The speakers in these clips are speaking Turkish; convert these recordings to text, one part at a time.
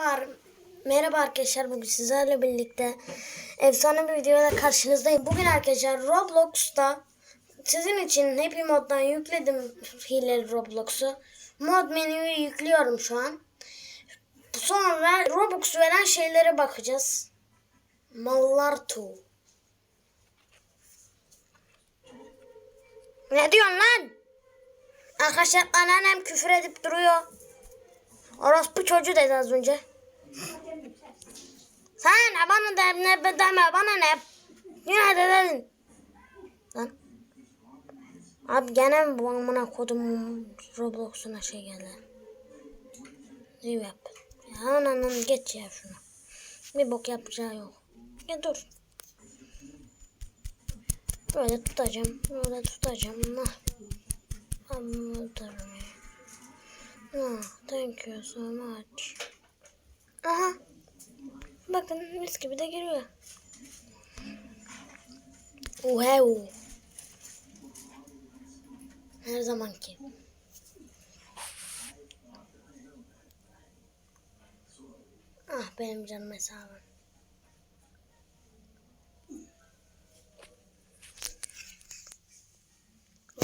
Merhaba. Merhaba arkadaşlar. Bugün sizlerle birlikte efsane bir videoyla karşınızdayım. Bugün arkadaşlar Roblox'ta sizin için Happy Mod'dan yükledim hileli Roblox'u. Mod menüyü yüklüyorum şu an. Sonra Robux veren şeylere bakacağız. Mallar tu. Ne diyorsun lan? Arkadaşlar anneannem küfür edip duruyor. Orospu çocuğu dedi az önce. Sen ne bana de, ne deme bana ne? Yine de dedin. Lan. Abi gene bu amına kodum Roblox'una şey geldi. Ne yap? Ya ananın geç ya şunu. Bir bok yapacağı yok. Ya dur. Böyle tutacağım. Böyle tutacağım. Ah. Anladım. Ah, thank you so much. Aha. Bakın mis gibi de giriyor. Wow. Her zamanki. Ah benim canım hesabım.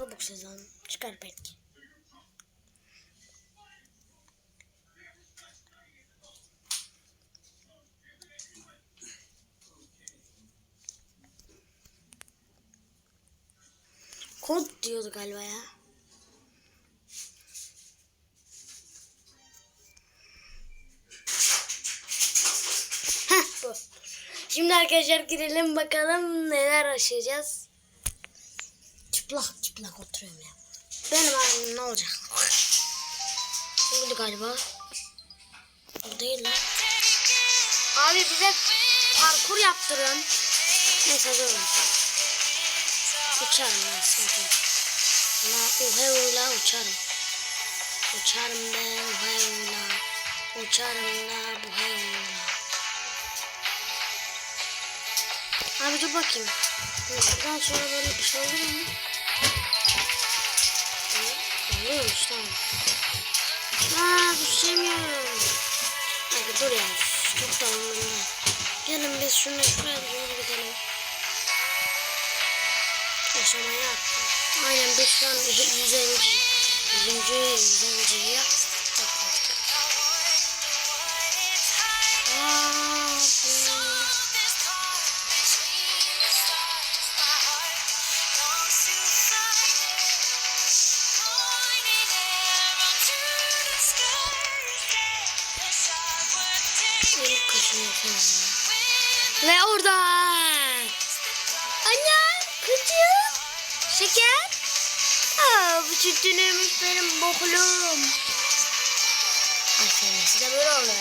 Robux hesabım. Çıkar belki. Kod diyordu galiba ya. Heh. Şimdi arkadaşlar girelim bakalım neler aşacağız. Çıplak çıplak oturuyorum ya. Benim halim ne olacak? Bu galiba. Bu değil lan. Abi bize parkur yaptırın. Neyse durun. Uçarım ben sıkıntı yok. La uhevla uçarım. Uçarım ben uhevla. Uçarım la buhevla. Abi dur bakayım. Buradan sonra böyle bir şey olur mu? Oluyormuş tamam. Aa düşemiyorum. Hadi dur ya. Çok da umurumda. Gelin biz şunu şuraya doğru gidelim. Yaşamaya attım. Aynen biz şu an 150. 100. 100. yaptık. Aa, bu- Benim kaşım yapıyorum ya. Ve orada. Neymiş benim bokulum. Ay sevmesi böyle oluyor.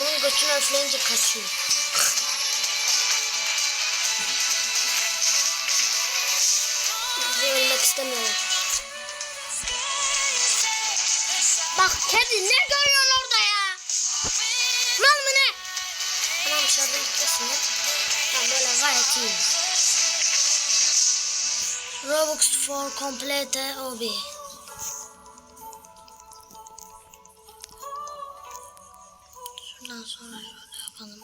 Bunun götünü üfleyince kaçıyor. Ölmek istemiyorum. Bak kedi ne görüyorsun orada ya? Mal mı ne? Tamam dışarıda gitmesin. Tamam böyle gayet iyi. Robux for complete obi. Şuradan sonra şöyle yapalım.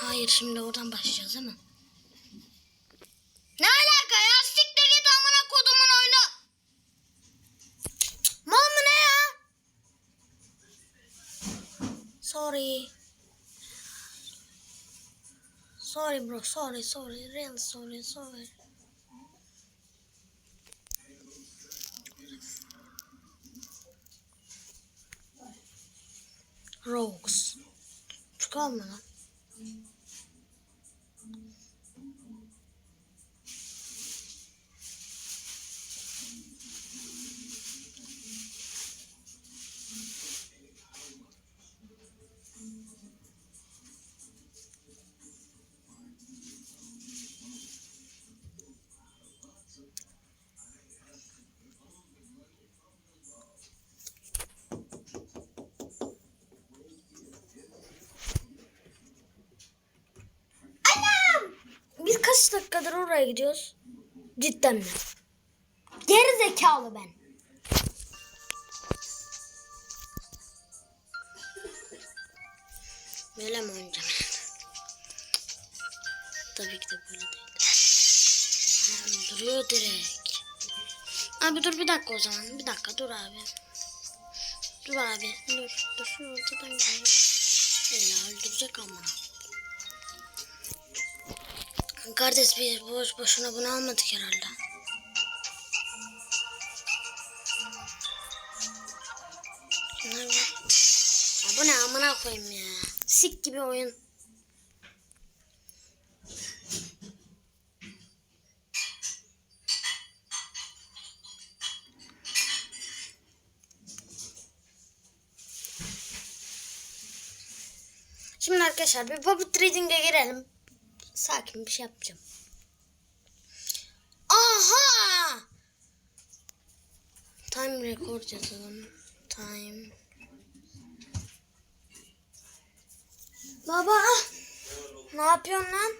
Hayır şimdi oradan başlayacağız değil mi? Ne alaka ya? Siktir kodumun oyunu. Mal ne ya? Sorry. Sorry bro, sorry, sorry, real sorry, sorry. Rogues. Çıkar mı lan? Dakikadır oraya gidiyoruz? Cidden mi? Geri zekalı ben. Böyle mi oynayacağım? Tabii ki de böyle değil. Ha, duruyor direkt. Abi dur bir dakika o zaman. Bir dakika dur abi. Dur abi. Dur. Dur şu ortadan gel. İlla öldürecek ama. Kardeş biz boş boşuna bunu almadık herhalde. Şunlar var. Ya bu ne amına koyayım ya. Sik gibi oyun. Şimdi arkadaşlar bir Puppet Trading'e girelim. Sakin bir şey yapacağım. Aha! Time record yazalım. Time. Baba! Ne yapıyorsun lan?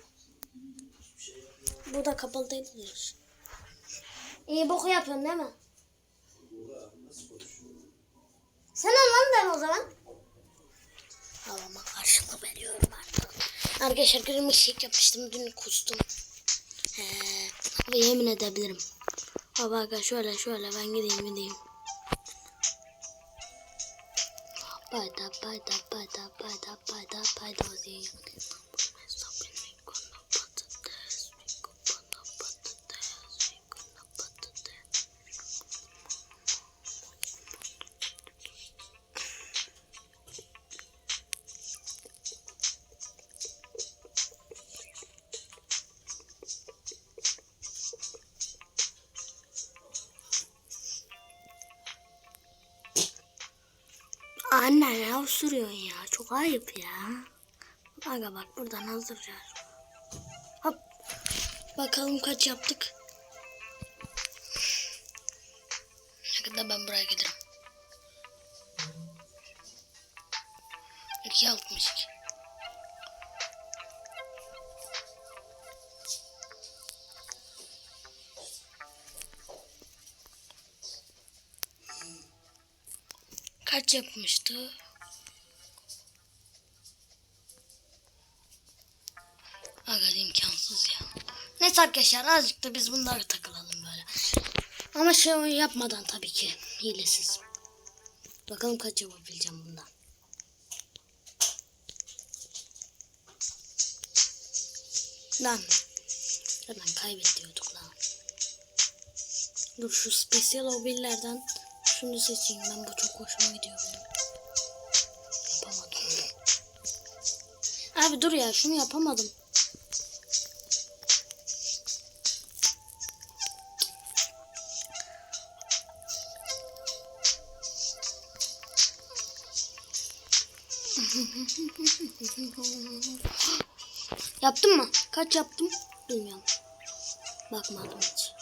Bu kapalı değil diyoruz. İyi boku yapıyorsun değil mi? Sen lan ben o zaman. Babama karşılık veriyorum artık. Arkadaşlar gülüm ışık yapmıştım. Dün kustum. He, ve yemin edebilirim. Baba aga şöyle şöyle ben gideyim gideyim. Bayda bayda bayda bayda bayda bayda bayda. Anne ne osuruyorsun ya? Çok ayıp ya. Aga bak buradan hazırlayacağız. Hop. Bakalım kaç yaptık. Ne kadar ben buraya giderim. 2.62 Kaç yapmıştı? Aga imkansız ya. Neyse arkadaşlar azıcık da biz bunları takılalım böyle. Ama şey yapmadan tabii ki. Hilesiz. Bakalım kaç yapabileceğim bundan. Lan. Zaten kaybediyorduk lan. Dur şu special hobilerden şunu seçeyim ben bu çok hoşuma gidiyor. Yapamadım. Abi dur ya şunu yapamadım. Yaptım mı? Kaç yaptım? Bilmiyorum. Bakmadım hiç.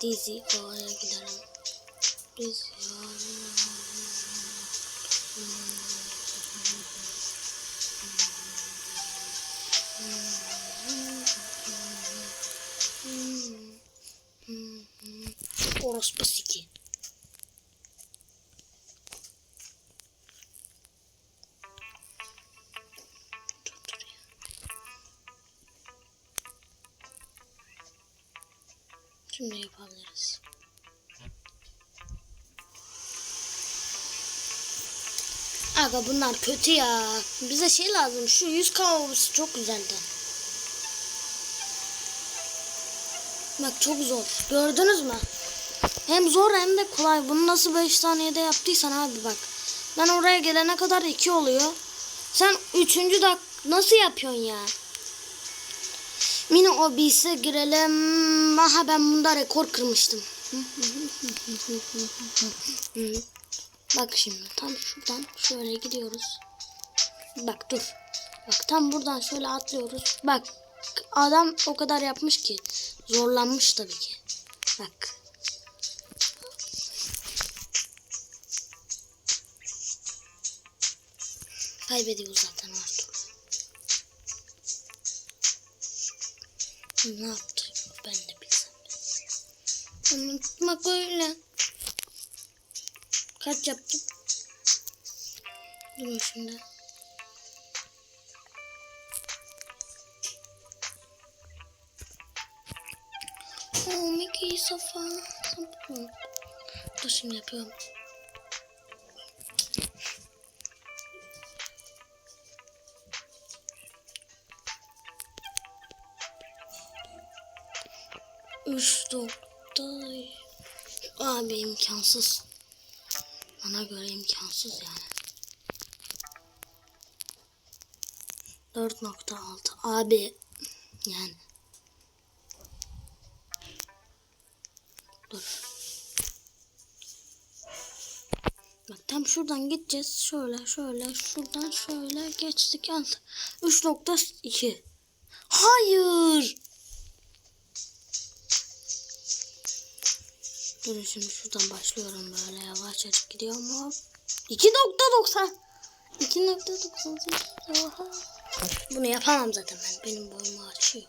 Dizi oraya gidelim. Dizi Orospu Aga bunlar kötü ya. Bize şey lazım. Şu 100 kavgası çok güzeldi. Bak çok zor. Gördünüz mü? Hem zor hem de kolay. Bunu nasıl 5 saniyede yaptıysan abi bak. Ben oraya gelene kadar 2 oluyor. Sen 3. dak nasıl yapıyorsun ya? Mini obise girelim. Aha ben bunda rekor kırmıştım. Bak şimdi tam şuradan şöyle gidiyoruz. Bak dur. Bak tam buradan şöyle atlıyoruz. Bak adam o kadar yapmış ki. Zorlanmış tabii ki. Bak. Kaybediyor zaten artık. Ne yaptı? Ben de bilsem. Unutmak öyle. Kaç yaptım? Durun şimdi. Oh Mickey Safa. Dur şimdi yapıyorum. Üç nokta. Abi imkansız. Bana göre imkansız yani. 4.6 abi yani. Dur. Bak tam şuradan gideceğiz. Şöyle şöyle şuradan şöyle geçtik. Aldık 3.2 hayır Durun şimdi şuradan başlıyorum böyle yavaşça gidiyorum hop 2.90 2.98 Oha. Bunu yapamam zaten ben. Benim boyumu açıyor.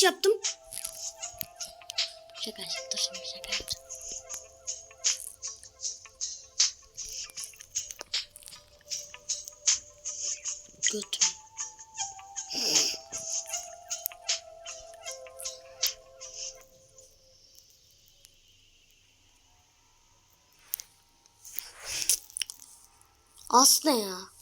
Kaç yaptım? Şaka yaptım şimdi şaka yaptım. Götüm. Aslı ya.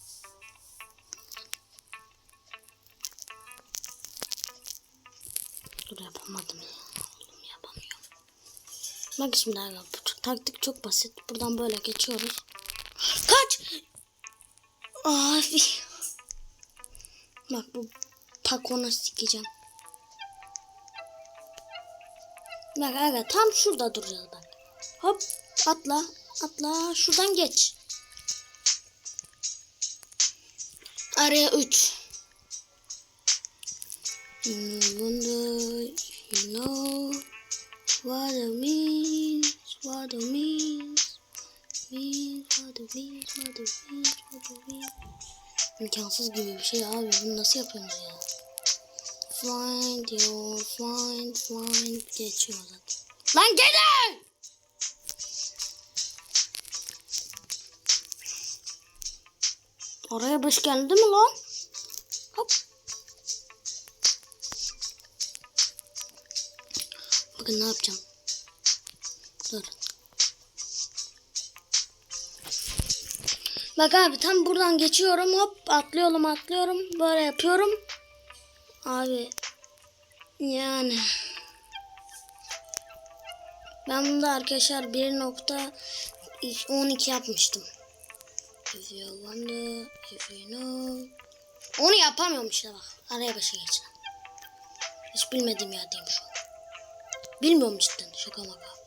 Bak şimdi abi bu taktik çok basit. Buradan böyle geçiyoruz. Kaç! Abi. Bak bu takona sikeceğim. Bak aga tam şurada duracağız bak. Hop atla atla şuradan geç. Araya 3. You wonder, you know what it means, what it means, means, what it means, what it means, what it means. İmkansız gibi bir şey abi. Bunu nasıl yapıyoruz ya? Find your, find, find. Geçiyor zaten. Lan gelin! Oraya baş geldi mi lan? Hop. Bakın ne yapacağım. Dur. Bak abi tam buradan geçiyorum hop atlıyorum atlıyorum böyle yapıyorum. Abi yani ben bunda arkadaşlar 1.12 yapmıştım. If you wonder, if you. Onu yapamıyorum işte bak. Araya başa geçen. Hiç bilmediğim yerdeyim şu an. Bilmiyorum cidden. Şaka maka.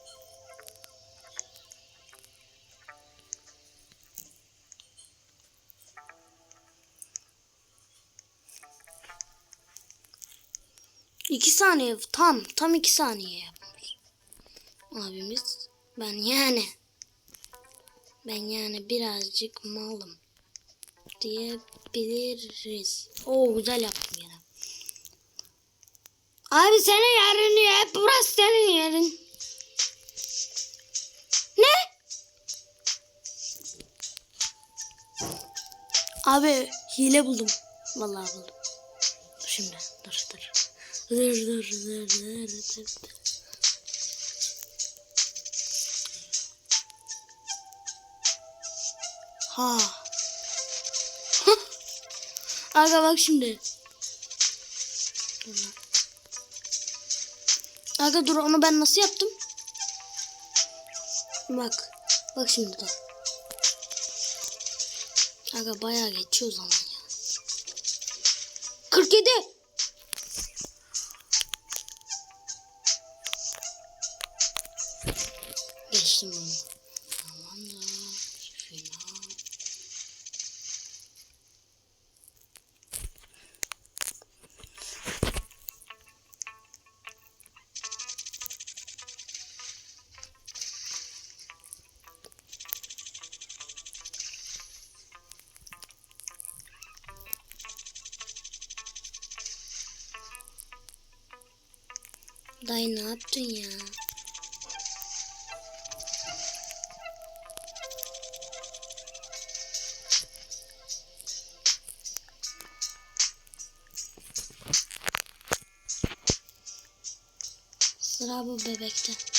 İki saniye tam tam iki saniye yapmış. Abimiz ben yani ben yani birazcık malım diyebiliriz. Oo güzel yaptım yine. Abi senin yerin ya. Burası senin yerin. Ne? Abi hile buldum. Vallahi buldum. Dur şimdi dur dur. Dur dur dur dur dur. dur. Ha. Aga bak şimdi. Dur. Aga dur onu ben nasıl yaptım? Bak. Bak şimdi dur. Aga bayağı geçiyor zaman ya. 47. Geçtim onu. Dayı ne yaptın ya? Sıra bu bebekte.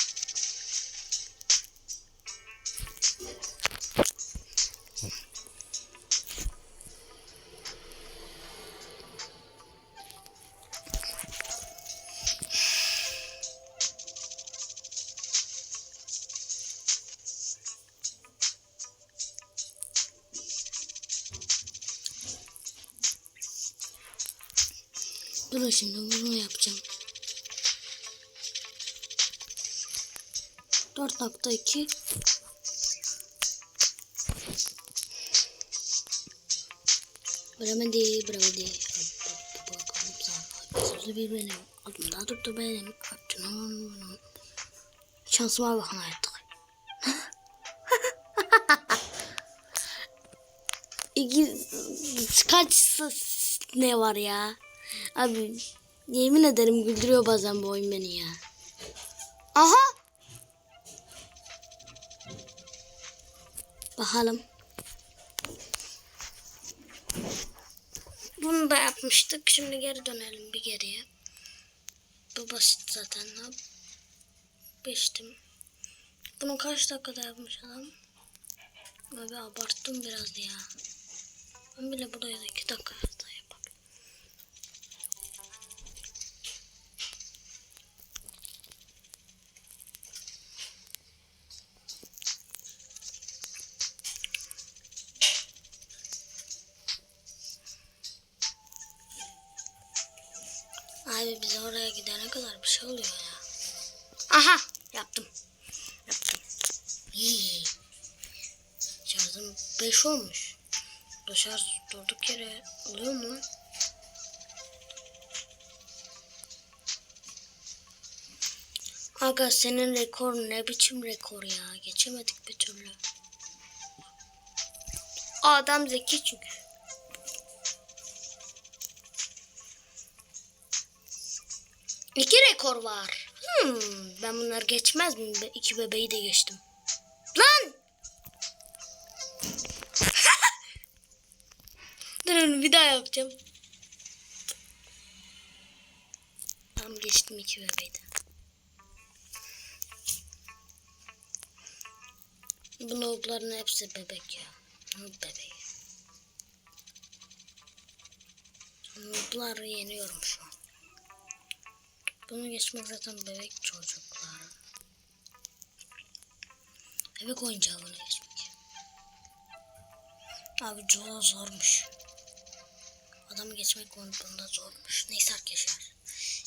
Dur şimdi bunu yapacağım. 4.2 Bilemedi, bilemedi. Bakalım sana. Sözü bir benim. Adım da tuttu benim. Aklım. Şansıma bakın artık. İki, kaç ne var ya? Abi yemin ederim güldürüyor bazen bu oyun beni ya. Aha! Bakalım. Bunu da yapmıştık. Şimdi geri dönelim bir geriye. Bu basit zaten. Ha. Geçtim. Bunu kaç dakikada yapmış adam? Abi abarttım biraz ya. Ben bile burayı da iki dakikada yaparım. Şarjım 5 olmuş. Bu durduk yere oluyor mu? lan? Aga senin rekor ne biçim rekor ya? Geçemedik bir türlü. Adam zeki çünkü. İki rekor var. Hmm, ben bunlar geçmez? Be- İki bebeği de geçtim. Daha yapacağım. Tam geçtim iki bebeği de. Bu noobların hepsi bebek ya. Noob bebeği. Noobları yeniyorum şu an. Bunu geçmek zaten bebek çocuklar. Bebek oyuncağı bunu geçmek. Abi zor zormuş. Adamı geçmek bunda zormuş. Neyse arkadaşlar.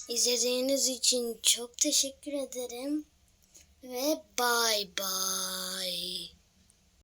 İzlediğiniz için çok teşekkür ederim. Ve bay bay.